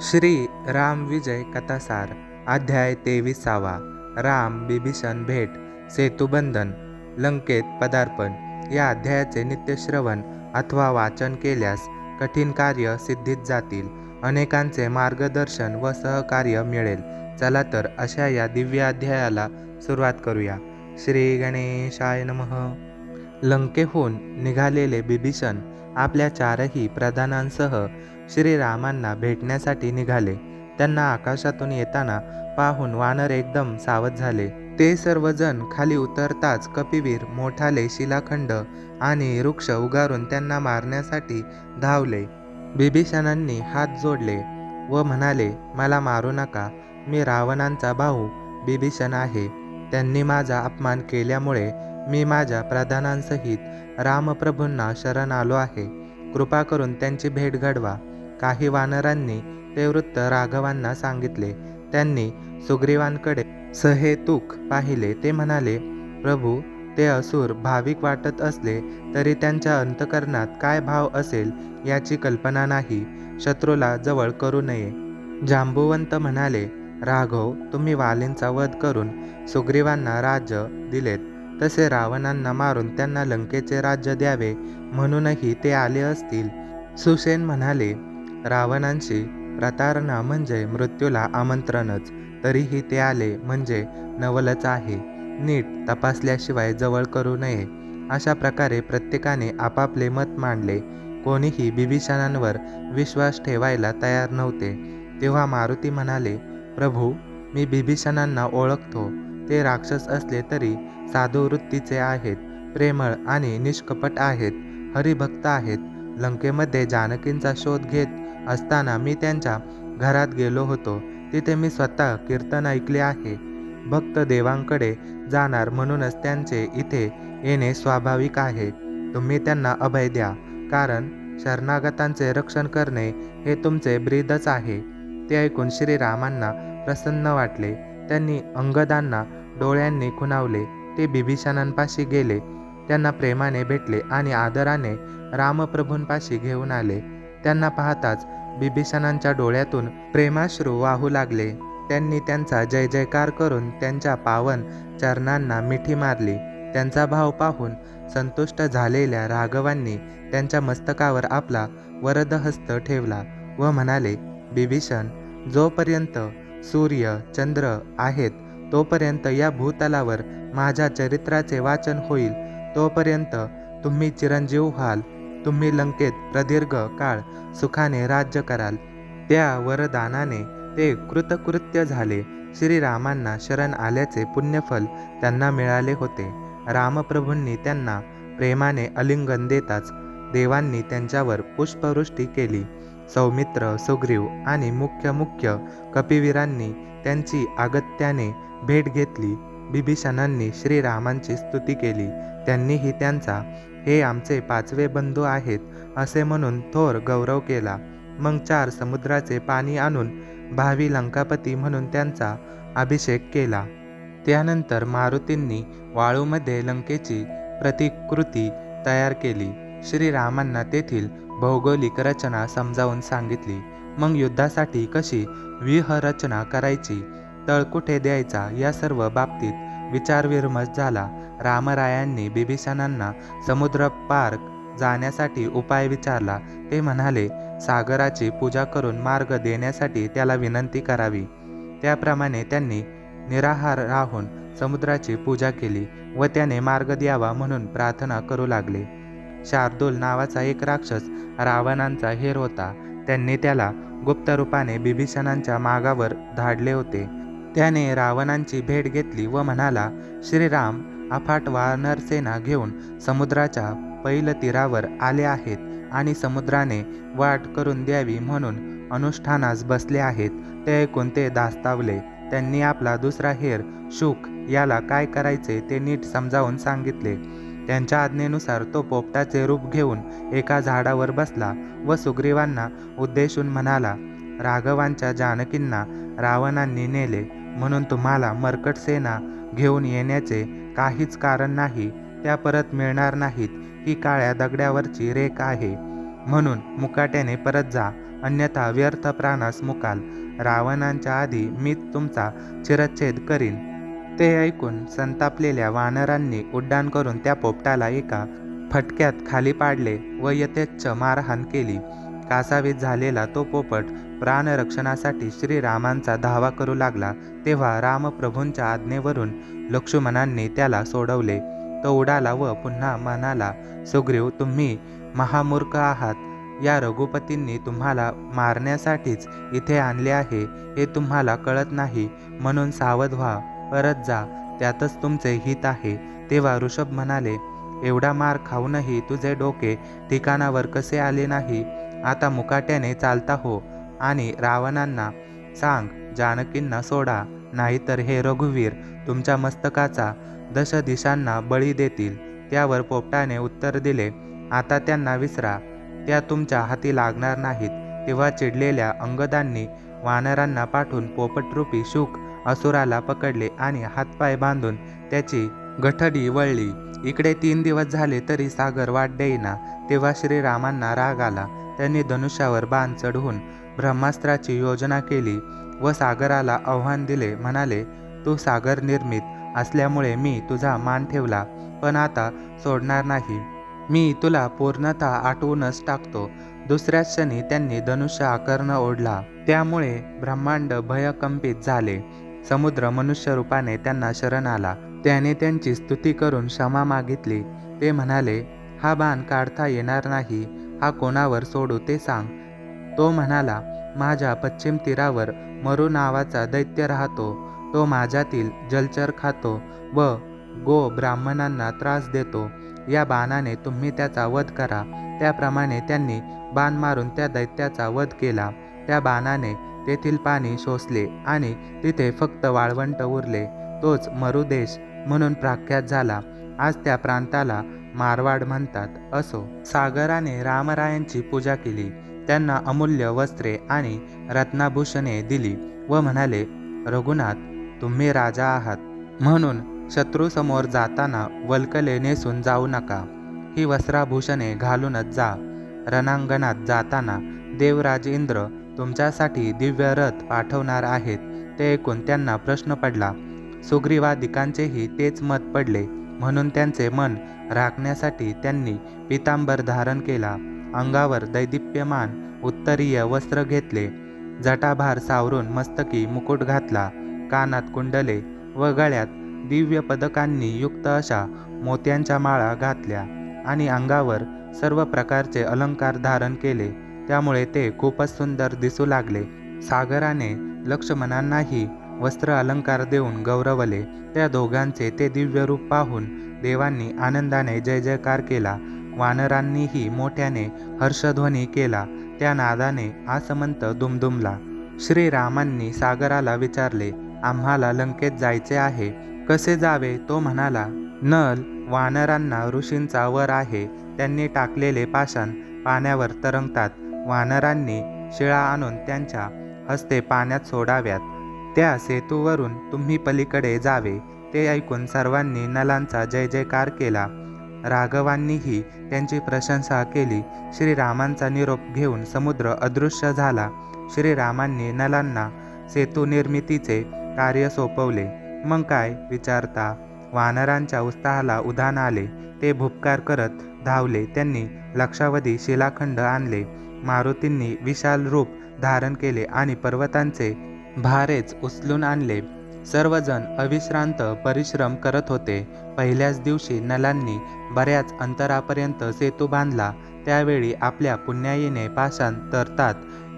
श्री राम विजय कथासार अध्याय तेविसावा. राम बिभीषण भेट सेतुबंधन लंकेत पदार्पण. या अध्यायाचे नित्यश्रवण अथवा वाचन केल्यास कठीण कार्य सिद्धीत जातील. अनेकांचे मार्गदर्शन व सहकार्य मिळेल. चला तर अशा या दिव्य अध्यायाला सुरुवात करूया. श्री गणेशाय नमः. लंकेहून निघालेले बिभीषण आपल्या चारही प्रधानांसह श्रीरामांना भेटण्यासाठी निघाले. त्यांना आकाशातून येताना पाहून वानर एकदम सावध झाले. ते सर्वजण खाली उतरताच कपिवीर मोठाले शिलाखंड आणि वृक्ष उगारून त्यांना मारण्यासाठी धावले. बिभीषणांनी हात जोडले व म्हणाले मला मारू नका. मी रावणांचा भाऊ बिभीषण आहे. त्यांनी माझा अपमान केल्यामुळे मी माझ्या प्रधानांसहित रामप्रभूंना शरण आलो आहे. कृपा करून त्यांची भेट घडवा. काही वानरांनी ते वृत्त राघवांना सांगितले. त्यांनी सुग्रीवांकडे सहेतुक पाहिले. ते म्हणाले प्रभू ते असुर भाविक वाटत असले तरी त्यांच्या अंतकरणात काय भाव असेल याची कल्पना नाही. शत्रूला जवळ करू नये. जांबुवंत म्हणाले राघव तुम्ही वालींचा वध करून सुग्रीवांना राज्य दिलेत. तसे रावणांना मारून त्यांना लंकेचे राज्य द्यावे म्हणूनही ते आले असतील. सुसेन म्हणाले रावणांशी प्रतारणा म्हणजे मृत्यूला आमंत्रणच. तरीही ते आले म्हणजे नवलच आहे. नीट तपासल्याशिवाय जवळ करू नये. अशा प्रकारे प्रत्येकाने आपापले मत मांडले. कोणीही बिभीषणांवर विश्वास ठेवायला तयार नव्हते. तेव्हा मारुती म्हणाले प्रभू मी बिभीषणांना ओळखतो. ते राक्षस असले तरी साधू वृत्तीचे आहेत प्रेमळ आणि निष्कपट आहेत हरिभक्त आहेत. लंकेमध्ये जानकींचा शोध घेत असताना मी त्यांच्या घरात गेलो होतो. तिथे मी स्वतः कीर्तन ऐकले आहे. भक्त देवांकडे जाणार म्हणूनच त्यांचे इथे येणे स्वाभाविक आहे. तुम्ही त्यांना अभय द्या कारण शरणागतांचे रक्षण करणे हे तुमचे ब्रीदच आहे. ते ऐकून श्रीरामांना प्रसन्न वाटले. त्यांनी अंगदांना डोळ्यांनी खुणावले. ते बिभीषणांपाशी गेले. त्यांना प्रेमाने भेटले आणि आदराने रामप्रभूंपाशी घेऊन आले. त्यांना पाहताच बिभीषणांच्या डोळ्यातून प्रेमाश्रू वाहू लागले. त्यांनी त्यांचा जय जयकार करून त्यांच्या पावन चरणांना मिठी मारली. त्यांचा भाव पाहून संतुष्ट झालेल्या राघवांनी त्यांच्या मस्तकावर आपला वरदहस्त ठेवला व म्हणाले बिभीषण जोपर्यंत सूर्य चंद्र आहेत तोपर्यंत या भूतलावर माझ्या चरित्राचे वाचन होईल. तोपर्यंत तुम्ही चिरंजीव व्हाल. तुम्ही लंकेत प्रदीर्घ काळ सुखाने राज्य कराल. त्या वरदानाने ते कृतकृत्य झाले. श्रीरामांना शरण आल्याचे पुण्यफल त्यांना मिळाले होते. रामप्रभूंनी त्यांना प्रेमाने अलिंगन देताच देवांनी त्यांच्यावर पुष्पवृष्टी केली. सौमित्र सुग्रीव आणि मुख्य मुख्य कपिवीरांनी त्यांची अगत्याने भेट घेतली. बिभीषणांनी श्रीरामांची स्तुती केली. त्यांनीही त्यांचा हे आमचे पाचवे बंधू आहेत असे म्हणून थोर गौरव केला. मग चार समुद्राचे पाणी आणून भावी लंकापती म्हणून त्यांचा अभिषेक केला. त्यानंतर मारुतींनी वाळूमध्ये लंकेची प्रतिकृती तयार केली. श्रीरामांना तेथील भौगोलिक रचना समजावून सांगितली. मग युद्धासाठी कशी व्यूहरचना करायची? तळ कुठे द्यायचा? या सर्व बाबतीत विचारविमर्श झाला. रामरायांनी बिभीषणांना समुद्र पार जाण्यासाठी उपाय विचारला. ते म्हणाले सागराची पूजा करून मार्ग देण्यासाठी त्याला विनंती करावी. त्याप्रमाणे त्यांनी निराहार राहून समुद्राची पूजा केली व त्याने मार्ग द्यावा म्हणून प्रार्थना करू लागले. शार्दूल नावाचा एक राक्षस रावणांचा हेर होता. त्यांनी त्याला गुप्त रूपाने बिभीषणांच्या मागावर धाडले होते. त्याने रावणांची भेट घेतली व म्हणाला श्रीराम अफाट वानरसेना घेऊन समुद्राच्या पैल तीरावर आले आहेत आणि समुद्राने वाट करून द्यावी म्हणून अनुष्ठानास बसले आहेत. ते ऐकून ते दास्तावले. त्यांनी आपला दुसरा हेर शुक याला काय करायचे ते नीट समजावून सांगितले. त्यांच्या आज्ञेनुसार तो पोपटाचे रूप घेऊन एका झाडावर बसला व सुग्रीवांना उद्देशून म्हणाला राघवांच्या जानकींना रावणांनी नेले म्हणून तुम्हाला मर्कट सेना घेऊन येण्याचे काहीच कारण नाही त्या परत मिळणार नाहीत ही काळ्या दगड्यावरची रेख आहे. म्हणून मुकाट्याने परत जा अन्यथा व्यर्थ प्राणास मुकाल. रावणांच्या आधी मीच तुमचा चिरच्छेद करीन. ते ऐकून संतापलेल्या वानरांनी उड्डाण करून त्या पोपटाला एका फटक्यात खाली पाडले व यथेच्छ मारहाण केली. कासावीत झालेला तो पोपट प्राणरक्षणासाठी श्रीरामांचा धावा करू लागला तेव्हा रामप्रभूंच्या आज्ञेवरून लक्ष्मणांनी त्याला सोडवले. तो उडाला व पुन्हा म्हणाला सुग्रीव तुम्ही महामूर्ख आहात. या रघुपतींनी तुम्हाला मारण्यासाठीच इथे आणले आहे हे तुम्हाला कळत नाही म्हणून सावध व्हा. परत जा त्यातच तुमचे हित आहे. तेव्हा ऋषभ म्हणाले एवढा मार खाऊनही तुझे डोके ठिकाणावर कसे आले नाही? आता मुकाट्याने चालता हो. आणि रावणांना सांग जानकींना सोडा. नाहीतर हे रघुवीर तुमच्या मस्तकाचा दश दिशांना बळी देतील. त्यावर पोपटाने उत्तर दिले आता त्यांना विसरा. त्या तुमच्या हाती लागणार नाहीत. तेव्हा चिडलेल्या अंगदांनी वानरांना पाठवून पोपटरूपी शुक असुराला पकडले आणि हातपाय बांधून त्याची गठडी वळली. इकडे तीन दिवस झाले तरी सागर वाट देईना. तेव्हा श्रीरामांना राग आला. त्यांनी धनुष्यावर बाण चढवून ब्रह्मास्त्राची योजना केली व सागराला आव्हान दिले. म्हणाले तू सागर निर्मित असल्यामुळे मी तुझा मान ठेवला पण आता सोडणार नाही. मी तुला पूर्णतः आठवूनच टाकतो. दुसऱ्या क्षणी त्यांनी धनुष्य आकर्ण ओढला. त्यामुळे ब्रह्मांड भयकंपित झाले. समुद्र मनुष्य रूपाने त्यांना शरण आला. त्याने त्यांची स्तुती करून क्षमा मागितली. ते म्हणाले हा बाण काढता येणार नाही हा कोणावर सोडू ते सांग. तो म्हणाला माझ्या पश्चिम तीरावर मरू नावाचा दैत्य राहतो. तो माझ्यातील जलचर खातो व गो ब्राह्मणांना त्रास देतो. या बाणाने तुम्ही त्याचा वध करा. त्याप्रमाणे त्यांनी बाण मारून त्या दैत्याचा वध केला. त्या बाणाने तेथील पाणी शोषले आणि तिथे फक्त वाळवंट उरले. तोच मरुदेश म्हणून प्रख्यात झाला. आज त्या प्रांताला मारवाड म्हणतात असो. सागराने रामरायांची पूजा केली. त्यांना अमूल्य वस्त्रे आणि रत्नाभूषणे दिली व म्हणाले रघुनाथ तुम्ही राजा आहात. म्हणून शत्रूसमोर जाताना वल्कले नेसून जाऊ नका. ही वस्त्राभूषणे घालूनच जा. रणांगणात जाताना देवराज इंद्र तुमच्यासाठी दिव्य रथ पाठवणार आहेत. ते ऐकून त्यांना प्रश्न पडला. सुग्रीवादिकांचेही तेच मत पडले. म्हणून त्यांचे मन राखण्यासाठी त्यांनी पितांबर धारण केला. अंगावर दैदिप्यमान उत्तरीय वस्त्र घेतले. जटाभार सावरून मस्तकी मुकुट घातला. कानात कुंडले व गळ्यात दिव्य पदकांनी युक्त अशा मोत्यांच्या माळा घातल्या आणि अंगावर सर्व प्रकारचे अलंकार धारण केले. त्यामुळे ते खूपच सुंदर दिसू लागले. सागराने लक्ष्मणांनाही वस्त्र अलंकार देऊन गौरवले. त्या दोघांचे ते दिव्य रूप पाहून देवांनी आनंदाने जय जयकार केला. वानरांनीही मोठ्याने हर्षध्वनी केला. त्या नादाने आसमंत दुमदुमला. श्रीरामांनी सागराला विचारले आम्हाला लंकेत जायचे आहे. कसे जावे? तो म्हणाला नल वानरांना ऋषींचा वर आहे. त्यांनी टाकलेले पाषाण पाण्यावर तरंगतात. वानरांनी शिळा आणून त्यांच्या हस्ते पाण्यात सोडाव्यात. त्या सेतूवरून तुम्ही पलीकडे जावे ते ऐकून सर्वांनी नलांचा जय जयकार केला. राघवांनीही त्यांची प्रशंसा केली. श्रीरामांचा निरोप घेऊन समुद्र अदृश्य झाला. श्रीरामांनी नलांना सेतू निर्मितीचे कार्य सोपवले. मग काय विचारता? वानरांच्या उत्साहाला उधाण आले. ते भुपकार करत धावले. त्यांनी लक्षावधी शिलाखंड आणले. मारुतींनी विशाल रूप धारण केले आणि पर्वतांचे भारेच उचलून आणले. सर्वजण अविश्रांत परिश्रम करत होते. पहिल्याच दिवशी नलांनी बऱ्याच अंतरापर्यंत सेतू बांधला. त्यावेळी आपल्या पुण्याईने पाषाण तरतात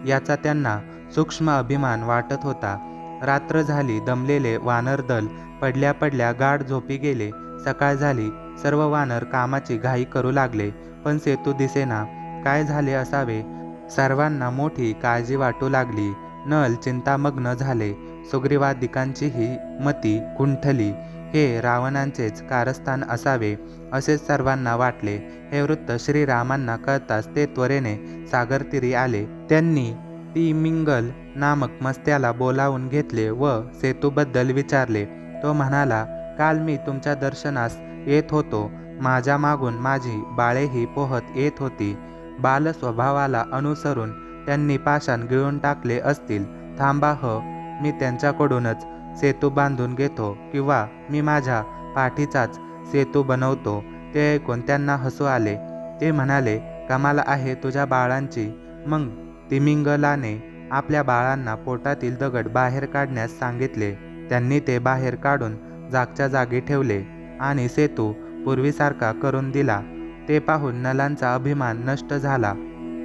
याचा त्यांना सूक्ष्म अभिमान वाटत होता. रात्र झाली दमलेले वानरदल पडल्या पडल्या गाढ झोपी गेले. सकाळ झाली सर्व वानर कामाची घाई करू लागले. पण सेतू दिसेना काय झाले असावे? सर्वांना मोठी काळजी वाटू लागली. नल चिंतामग्न झाले. सुग्रीवादिकांचीही मती कुंठली हे रावणांचेच कारस्थान असावे असे सर्वांना वाटले. हे वृत्त श्रीरामांना कळताच ते त्वरेने सागरतीरी आले. त्यांनी ती मिंगल नामक मस्त्याला बोलावून घेतले व सेतूबद्दल विचारले. तो म्हणाला काल मी तुमच्या दर्शनास येत होतो. माझ्या मागून माझी बाळेही पोहत येत होती. बाल स्वभावाला अनुसरून त्यांनी पाषाण गिळून टाकले असतील. थांबा ह मी त्यांच्याकडूनच सेतू बांधून घेतो किंवा मी माझ्या पाठीचाच सेतू बनवतो. ते ऐकून त्यांना हसू आले. ते म्हणाले कमाल आहे तुझ्या बाळांची. मग तिमिंगलाने आपल्या बाळांना पोटातील दगड बाहेर काढण्यास सांगितले. त्यांनी ते बाहेर काढून जागच्या जागी ठेवले आणि सेतू पूर्वीसारखा करून दिला. ते पाहून नलांचा अभिमान नष्ट झाला.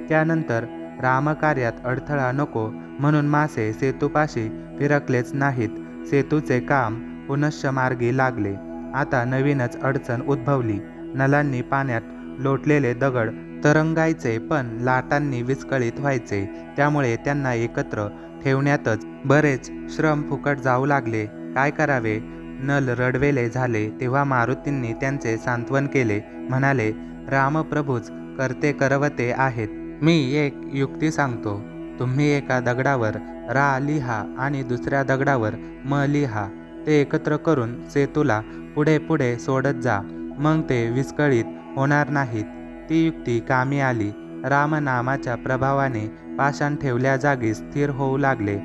त्यानंतर रामकार्यात अडथळा नको म्हणून मासे सेतूपाशी फिरकलेच नाहीत. सेतूचे काम पुनश्च मार्गी लागले. आता नवीनच अडचण उद्भवली. नलांनी पाण्यात लोटलेले दगड तरंगायचे पण लाटांनी विस्कळीत व्हायचे. त्यामुळे त्यांना एकत्र ठेवण्यातच बरेच श्रम फुकट जाऊ लागले. काय करावे? नल रडवेले झाले तेव्हा मारुतींनी त्यांचे सांत्वन केले म्हणाले रामप्रभूच करते करवते आहेत. मी एक युक्ती सांगतो. तुम्ही एका दगडावर रा लिहा आणि दुसऱ्या दगडावर म लिहा. ते एकत्र करून सेतूला पुढे पुढे सोडत जा. मग ते विस्कळीत होणार नाहीत. ती युक्ती कामी आली. रामनामाच्या प्रभावाने पाषाण ठेवल्या जागी स्थिर होऊ लागले.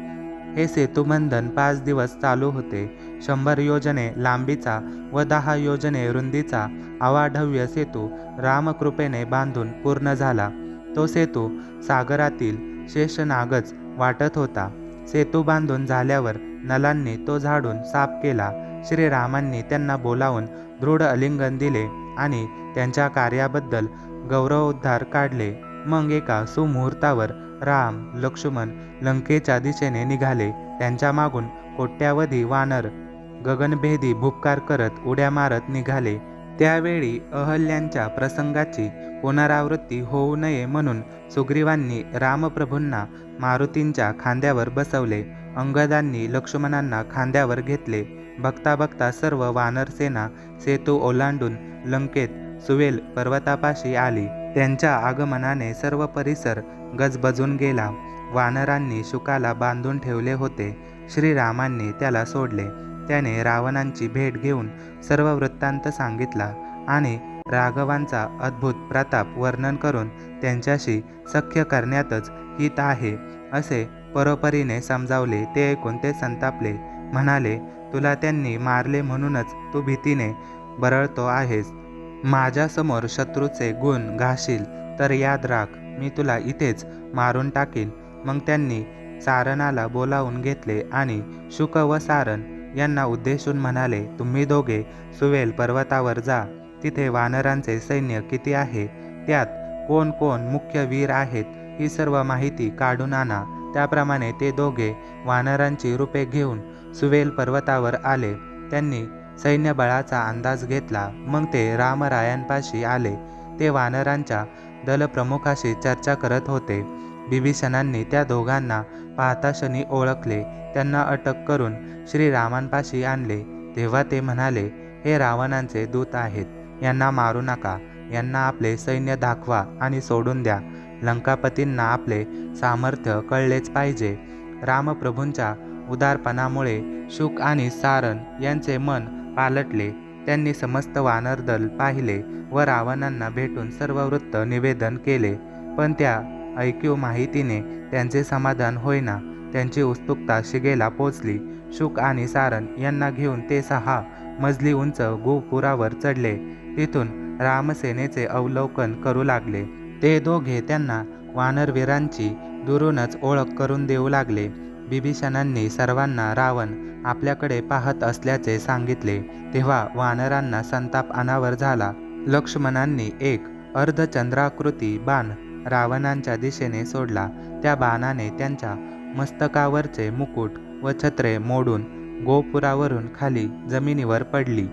हे सेतुबंधन पाच दिवस चालू होते. शंभर योजने लांबीचा व दहा योजने रुंदीचा अवाढव्य सेतू रामकृपेने बांधून पूर्ण झाला. तो सेतू सागरातील शेषनागच वाटत होता. सेतू बांधून झाल्यावर नलांनी तो झाडून साफ केला. श्रीरामांनी त्यांना बोलावून दृढ अलिंगन दिले आणि त्यांच्या कार्याबद्दल गौरवोद्धार काढले. मग एका सुमुहूर्तावर राम लक्ष्मण लंकेच्या दिशेने निघाले. त्यांच्या मागून कोट्यावधी वानर गगनभेदी भुपकार करत उड्या मारत निघाले. त्यावेळी अहल्यांच्या प्रसंगाची पुनरावृत्ती होऊ नये म्हणून सुग्रीवांनी रामप्रभूंना मारुतींच्या खांद्यावर बसवले. अंगदांनी लक्ष्मणांना खांद्यावर घेतले. बघता बघता सर्व वानरसेना सेतू ओलांडून लंकेत सुवेल पर्वतापाशी आली. त्यांच्या आगमनाने सर्व परिसर गजबजून गेला. वानरांनी शुकाला बांधून ठेवले होते. श्रीरामांनी त्याला सोडले. त्याने रावणांची भेट घेऊन सर्व वृत्तांत सांगितला आणि राघवांचा अद्भुत प्रताप वर्णन करून त्यांच्याशी सख्य करण्यातच हित आहे असे परोपरीने समजावले. ते ऐकून ते संतापले. म्हणाले तुला त्यांनी मारले म्हणूनच तू भीतीने बरळतो आहेस. माझ्यासमोर शत्रूचे गुण घाशील. तर याद राख मी तुला इथेच मारून टाकेन. मग त्यांनी सारणाला बोलावून घेतले आणि शुक व सारण यांना उद्देशून म्हणाले तुम्ही दोघे सुवेल पर्वतावर जा. तिथे वानरांचे सैन्य किती आहे? त्यात कोण कोण मुख्य वीर आहेत? ही सर्व माहिती काढून आणा. त्याप्रमाणे ते दोघे वानरांची रूपे घेऊन सुवेल पर्वतावर आले. त्यांनी सैन्यबळाचा अंदाज घेतला. मग ते रामरायांपाशी आले. ते वानरांच्या दलप्रमुखाशी चर्चा करत होते. बिभीषणांनी त्या दोघांना पाहता शनी ओळखले. त्यांना अटक करून श्रीरामांपाशी आणले. तेव्हा ते म्हणाले हे रावणांचे दूत आहेत. यांना मारू नका. यांना आपले सैन्य दाखवा आणि सोडून द्या. लंकापतींना आपले सामर्थ्य कळलेच पाहिजे. रामप्रभूंच्या उदारपणामुळे शुक आणि सारण यांचे मन पालटले. त्यांनी समस्त वानरदल पाहिले व रावणांना भेटून सर्व वृत्त निवेदन केले. पण त्या ऐक्यू माहितीने त्यांचे समाधान होईना त्यांची उत्सुकता शिगेला पोचली. शुक आणि सारण यांना घेऊन ते सहा मजली उंच गोपुरावर चढले. तिथून रामसेनेचे अवलोकन करू लागले. ते दोघे त्यांना वानरवीरांची दुरूनच ओळख करून देऊ लागले. बिभीषणांनी सर्वांना रावण आपल्याकडे पाहत असल्याचे सांगितले. तेव्हा वानरांना संताप अनावर झाला. लक्ष्मणांनी एक अर्धचंद्राकृती बाण रावणांच्या दिशेने सोडला. त्या बाणाने त्यांच्या मस्तकावरचे मुकुट व छत्रे मोडून गोपुरावरून खाली जमिनीवर पडली.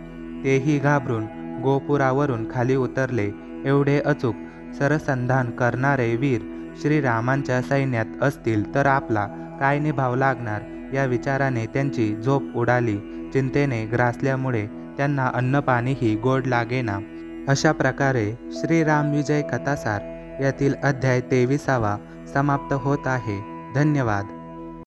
तेही घाबरून गोपुरावरून खाली उतरले. एवढे अचूक सरसंधान करणारे वीर श्रीरामांच्या सैन्यात असतील तर आपला काय निभाव लागणार? या विचाराने त्यांची झोप उडाली. चिंतेने ग्रासल्यामुळे त्यांना अन्नपाणीही गोड लागेना. अशा प्रकारे श्रीराम विजय कथासार यातील अध्याय तेविसावा समाप्त होत आहे. धन्यवाद.